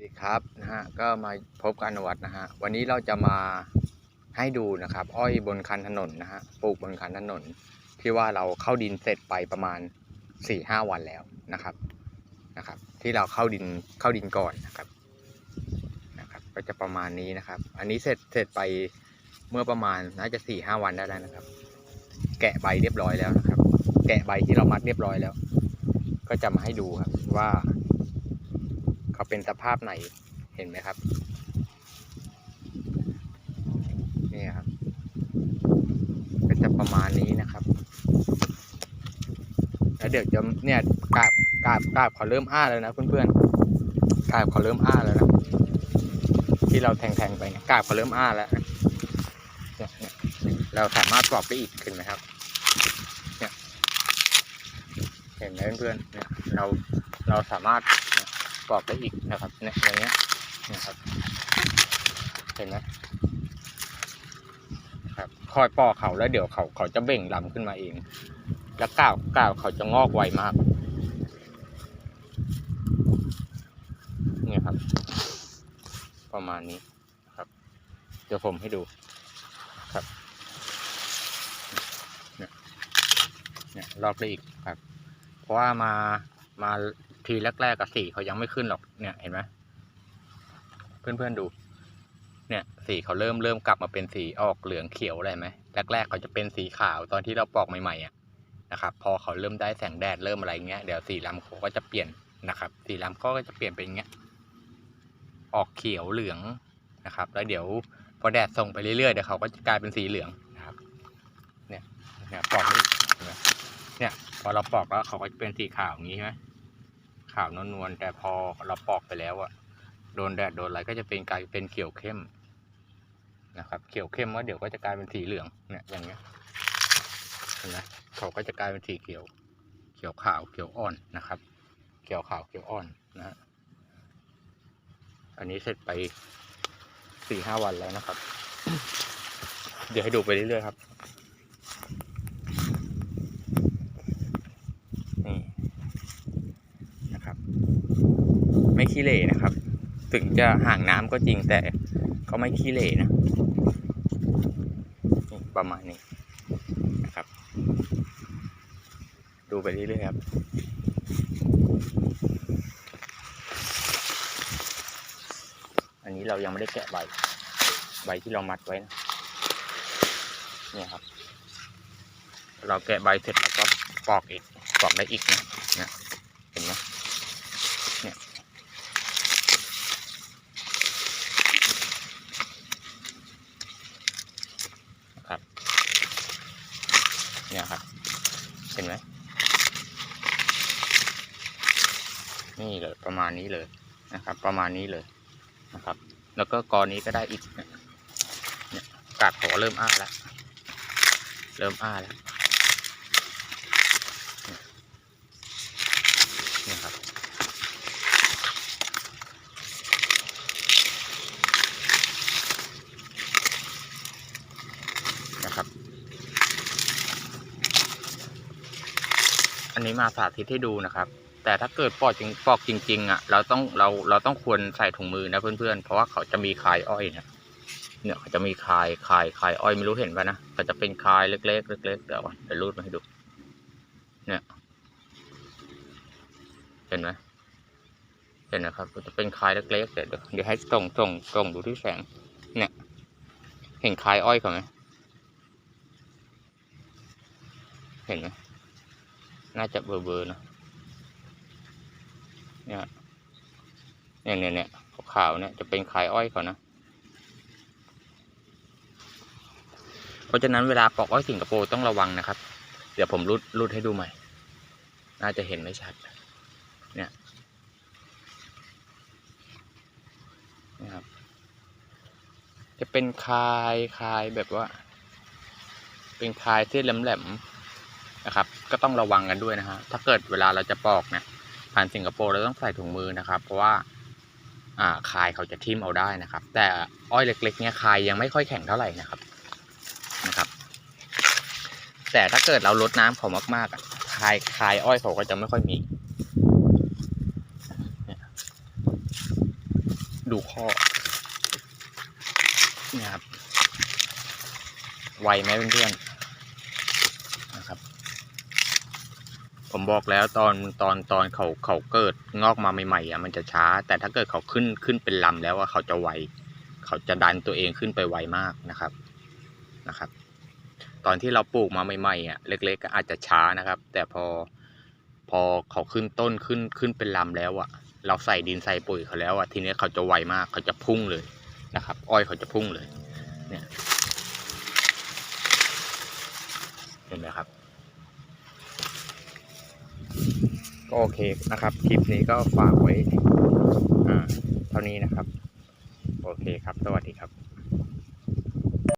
สวัสดีครับนะฮะก็มาพบกันอนุวัฒนะฮะวันนี้เราจะมาให้ดูนะครับ อ้อยบนคันถนนนะฮะปลูกบนคันถนน ที่ว่าเราเข้าดินเสร็จไปประมาณ4ี่ห้าวันแล้วนะครับนะครับ ที่เราเข้าดินเข้าดินก่อนนะครับนะครับ ก็จะประมาณนี้นะครับ อันนี้เสร็จเสร็จไปเมื่อประมาณน่าจะ4ี่ห้าวันได้แล้วนะครับ แกะใบเรียบร้อยแล้วนะครับ แกะใบที่เรามัดเรียบร้อยแล้ว ก็จะมาให้ดูครับว่า เขาเป็นสภาพไหนเห็นไหมครับนี่ครับก็จะประมาณนี้นะครับ แล้วเดี๋ยวจะเนี่ยกาบกาบกาบเขาเริ่มอ้าแล้วนะเพื่อนๆกาบเขาเริ่มอ้าแล้วนะที่เราแทงๆไปเนี่ยกาบเขาเริ่มอ้าแล้วเราสามารถปลอกไปอีกขึ้นไหมครับเนี่ยเห็นไหมเพื่อนๆเนี่ยเราเราสามารถ เนี่ยปอกได้อีกนะครับเนี่ยอย่างเงี้ยนะครับเห็นไหมครับคอยปอกเขาแล้วเดี๋ยวเขาเขาจะเบ่งลำขึ้นมาเอง แล้วก้าวก้าวเขาจะงอกไวมากเนี่ยครับ ประมาณนี้ครับ เดี๋ยวผมให้ดูครับเนี่ยเนี่ยลอกได้อีกครับ เพราะว่ามามา ทีแรกๆกับสีเขายังไม่ขึ้นหรอกเนี่ยเห็นไหมเพื่อนๆดู เนี่ย สีเขาเริ่มเริ่มกลับมาเป็นสีออกเหลืองเขียวอะไรไหมแรกๆเขาจะเป็นสีขาวตอนที่เราปอกใหม่ๆอะนะครับ พอเขาเริ่มได้แสงแดดเริ่มอะไรเงี้ยเดี๋ยวสีลำเขาก็จะเปลี่ยนนะครับ สีลำเขาก็จะเปลี่ยนเป็นเงี้ยออกเขียวเหลืองนะครับ แล้วเดี๋ยวพอแดดส่งไปเรื่อยๆเดี๋ยวเขาก็จะกลายเป็นสีเหลืองนะครับ เนี่ยเนี่ยปอกได้อีกเห็นไหมเนี่ยพอเราปอกแล้วเขาก็จะเป็นสีขาวอย่างนี้ใช่ไหม ขาวนวลๆแต่พอเราปอกไปแล้วอะโดนแดดโดนอะไรก็จะเป็นกลายเป็นเขียวเข้มนะครับเขียวเข้มว่าเดี๋ยวก็จะกลายเป็นสีเหลืองเนี่ยอย่างเงี้ยเห็นไหมเขาก็จะกลายเป็นสีเขียว เขียวขาวเขียวอ่อนนะครับ เขียวขาวเขียวอ่อนนะฮะอันนี้เสร็จไปสี่ห้าวันแล้วนะครับ เดี๋ยวให้ดูไปเรื่อยๆครับนี่ นะครับ ไม่ขี้เหร่นะครับ ถึงจะห่างน้ำก็จริงแต่ก็ไม่ขี้เหร่นะประมาณนี้นะครับ ดูไปเรื่อยๆครับอันนี้เรายังไม่ได้แกะใบใบที่เรามัดไว้นะเนี่ยครับ เราแกะใบเสร็จแล้วก็ปอกอีกปอกได้อีกนะเนี่ยเห็นไหม เนี่ยครับ เห็นไหมนี่เลยประมาณนี้เลยนะครับ ประมาณนี้เลยนะครับ แล้วก็กอนี้ก็ได้อีกเนี่ยกาดหัวเริ่มอ้าแล้ว เริ่มอ้าแล้วเนี่ยเนี่ยครับ นะครับ อันนี้มาสาธิตให้ดูนะครับ แต่ถ้าเกิดปอกจริงปอกจริง ๆ อะ เราต้องเราเราต้องควรใส่ถุงมือนะเพื่อนๆ เพราะว่าเขาจะมีคายอ้อยเนี่ยเนี่ยเขาจะมีคายคายคายอ้อยไม่รู้เห็นปะนะก็จะเป็นคายเล็กๆเล็กๆเดี๋ยวก่อนเดี๋ยวรูดมาให้ดู เนี่ย เห็นไหมเห็นนะครับจะเป็นคายเล็กๆเดี๋ยวเดี๋ยวให้ส่งส่งส่งดูที่แสง เนี่ย เห็นคายอ้อยเขาไหมเห็นไหม น่าจะเบอร์เบอร์ๆนะเนี่ยเนี่ยเนี่ยเนี่ยขาวเนี่ยจะเป็นคายอ้อยเขานะ เพราะฉะนั้นเวลาปอกอ้อยสิงคโปร์ต้องระวังนะครับ เดี๋ยวผมรูดรูดให้ดูใหม่ น่าจะเห็นไม่ชัด เนี่ยนี่ครับ จะเป็นคายคายแบบว่า เป็นคายเส้นแหลมๆนะครับ ก็ต้องระวังกันด้วยนะฮะถ้าเกิดเวลาเราจะปอกเนี่ยผ่านสิงคโปร์เราต้องใส่ถุงมือนะครับ เพราะว่าอ่าคายเขาจะทิ่มเอาได้นะครับ แต่อ้อยเล็ก ๆ เนี่ยคายยังไม่ค่อยแข็งเท่าไหร่นะครับนะครับ แต่ถ้าเกิดเราลดน้ำเขามากๆอะคายคายอ้อยเขาก็จะไม่ค่อยมีเนี่ยดูข้อนี่ยครับไวไหมเพื่อนๆนะครับ ผมบอกแล้วตอนตอนตอนเขาเขาเกิดงอกมาใหม่ๆอะมันจะช้า แต่ถ้าเกิดเขาขึ้นขึ้นเป็นลำแล้วอะเขาจะไวเขาจะดันตัวเองขึ้นไปไวมากนะครับนะครับ ตอนที่เราปลูกมาใหม่ๆอะเล็กๆก็อาจจะช้านะครับ แต่พอพอเขาขึ้นต้นขึ้นขึ้นเป็นลำแล้วอะ เราใส่ดินใส่ปุ๋ยเขาแล้วอะทีนี้เขาจะไวมากเขาจะพุ่งเลยนะครับ อ้อยเขาจะพุ่งเลย เนี่ยเห็นไหมครับ ก็ โอเคนะครับ คลิปนี้ก็ฝากไว้เท่านี้นะครับ โอเคครับ สวัสดีครับ